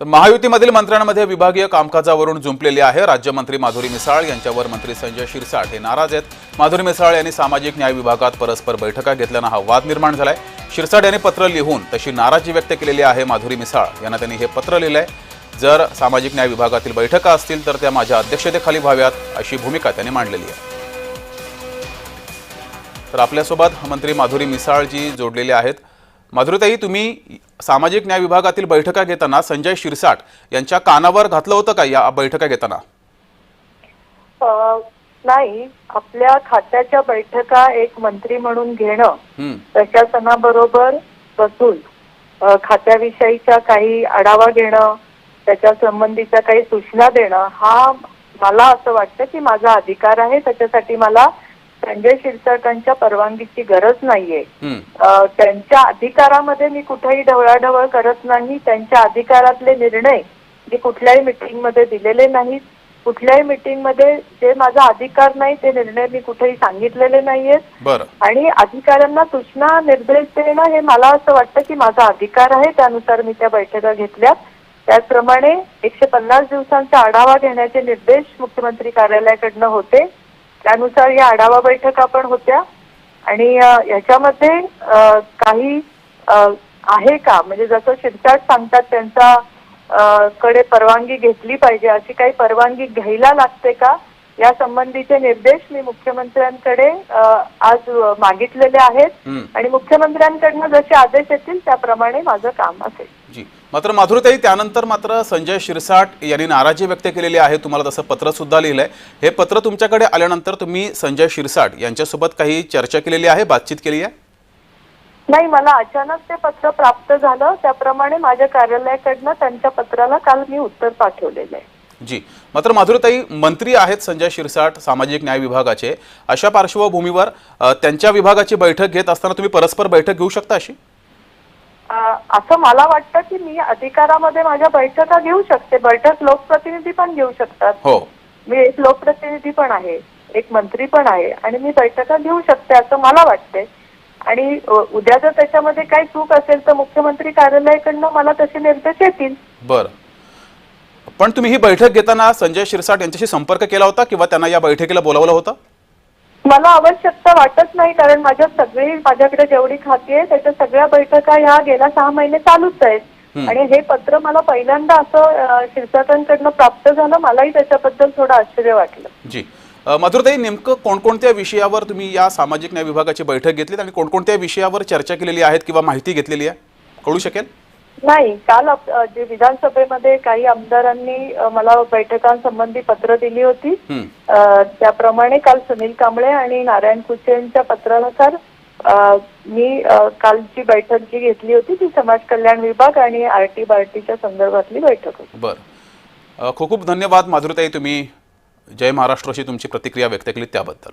तर महायुतीमधील मंत्र्यांमध्ये विभागीय कामकाजावरून जुंपलेले आहे राज्यमंत्री माधुरी मिसाळ यांच्यावर मंत्री संजय शिरसाट हे नाराज आहेत. माधुरी मिसाळ यांनी सामाजिक न्याय विभागात परस्पर बैठका घेतल्यानं हा वाद निर्माण झालाय. शिरसाट यांनी पत्र लिहून तशी नाराजी व्यक्त केलेली आहे माधुरी मिसाळ. यांना त्यांनी हे पत्र लिहिलंय. जर सामाजिक न्याय विभागातील बैठका असतील तर त्या माझ्या अध्यक्षतेखाली व्हाव्यात अशी भूमिका त्यांनी मांडलेली आहे. तर आपल्यासोबत मंत्री माधुरी मिसाळ जी जोडलेले आहेत. माधुरीताई तुम्ही सामाजिक न्याय विभागातील बैठका घेताना संजय शिरसाट यांच्या कानावर घातलं होतं का या बैठका घेताना? नाही. आपल्या खात्याच्या बैठका एक मंत्री म्हणून घेणं प्रशासनाबरोबर बसून खात्याविषयीच्या काही आढावा घेणं त्याच्या संबंधीच्या काही सूचना देणं हा मला असं वाटतं की माझा अधिकार आहे. त्याच्यासाठी मला संजय शिरसाटांच्या परवानगीची गरज नाहीये. त्यांच्या अधिकारामध्ये मी कुठेही ढवळाढवळ करत नाही. त्यांच्या अधिकारातले निर्णय मी कुठल्याही मीटिंगमध्ये दिलेले नाहीत. कुठल्याही मीटिंगमध्ये जे माझा अधिकार नाही ते निर्णय मी कुठेही सांगितलेले नाहीयेत आणि अधिकाऱ्यांना सूचना निर्देश देणं हे मला असं वाटतं की माझा अधिकार आहे. त्यानुसार मी त्या बैठका घेतल्या. त्याचप्रमाणे एकशे पन्नास दिवसांचा आढावा घेण्याचे निर्देश मुख्यमंत्री कार्यालयाकडनं होते. त्यानुसार या आढावा बैठका पण होत्या. आणि याच्यामध्ये काही आहे का? म्हणजे जसं शिरसाट सांगतात त्यांचा कडे परवानगी घेतली पाहिजे अशी काही परवानगी घ्यायला लागते का? या संबंधीचे निर्देश मी मुख्यमंत्र्यांकडे आज मागितलेले आहेत. आणि मुख्यमंत्र्यांकडनं जसे आदेश येतील त्याप्रमाणे माझं काम असेल. जी. मात्र माधुरीताई त्यानंतर मात्र संजय शिरसाट यांनी नाराजी व्यक्त केलेली आहे. तुम्हाला तसं पत्र सुद्धा लिहिलंय. हे पत्र तुमच्याकडे आल्यानंतर तुम्ही संजय शिरसाट यांच्यासोबत काही चर्चा केलेली आहे बातचीत केली आहे? नाही मला अचानक ते पत्र प्राप्त झालं. त्याप्रमाणे माझ्या कार्यालयाकडनं त्यांच्या पत्राला काल मी उत्तर पाठवलेलं आहे. जी. मात्र माधुरीताई मंत्री आहेत संजय शिरसाट सामाजिक न्याय विभागाचे. अशा पार्श्वभूमीवर त्यांच्या विभागाची बैठक घेत असताना तुम्ही परस्पर बैठक घेऊ शकता अशी? असं मला वाटतं की मी अधिकारामध्ये माझ्या बैठका घेऊ शकते. बैठक लोकप्रतिनिधी पण घेऊ शकतात. हो. मी एक लोकप्रतिनिधी पण आहे एक मंत्री पण आहे आणि मी बैठका घेऊ शकते असं मला वाटते आणि उद्या जर त्याच्यामध्ये काही चूक असेल तर मुख्यमंत्री कार्यालयाकडनं मला तसे निर्देश येतील. बरं. पण तुम्ही ही बैठक घेताना संजय शिरसाट यांच्याशी संपर्क केला होता किंवा त्यांना या बैठकीला बोलावलं होतं? मला आवश्यकता वाटत नाही कारण माझ्या सगळी माझ्याकडे जेवढी खाती आहे त्याच्या सगळ्या बैठका ह्या गेल्या सहा महिने चालूच आहेत. आणि हे पत्र मला पहिल्यांदा असं शिरसाटांकडनं प्राप्त झालं मलाही त्याच्याबद्दल थोडं आश्चर्य वाटलं. जी. मधुरताई नेमकं कोणकोणत्या विषयावर तुम्ही या सामाजिक न्याय विभागाची बैठक घेतलीत आणि कोणकोणत्या विषयावर चर्चा केलेली आहेत किंवा माहिती घेतलेली आहे? कळू शकेल? नाही काल जे विधानसभेमध्ये काही आमदारांनी मला बैठकांसंबंधी पत्र दिली होती. त्याप्रमाणे काल सुनील कांबळे आणि नारायण कुचेंच्या पत्रानुसार अ, मी कालची बैठक जी घेतली होती ती समाज कल्याण विभाग आणि आर टी बार्टीच्या संदर्भातली बैठक होती. बरं. खूप खूप धन्यवाद माधुरताई तुम्ही जय महाराष्ट्र अशी तुमची प्रतिक्रिया व्यक्त केली त्याबद्दल.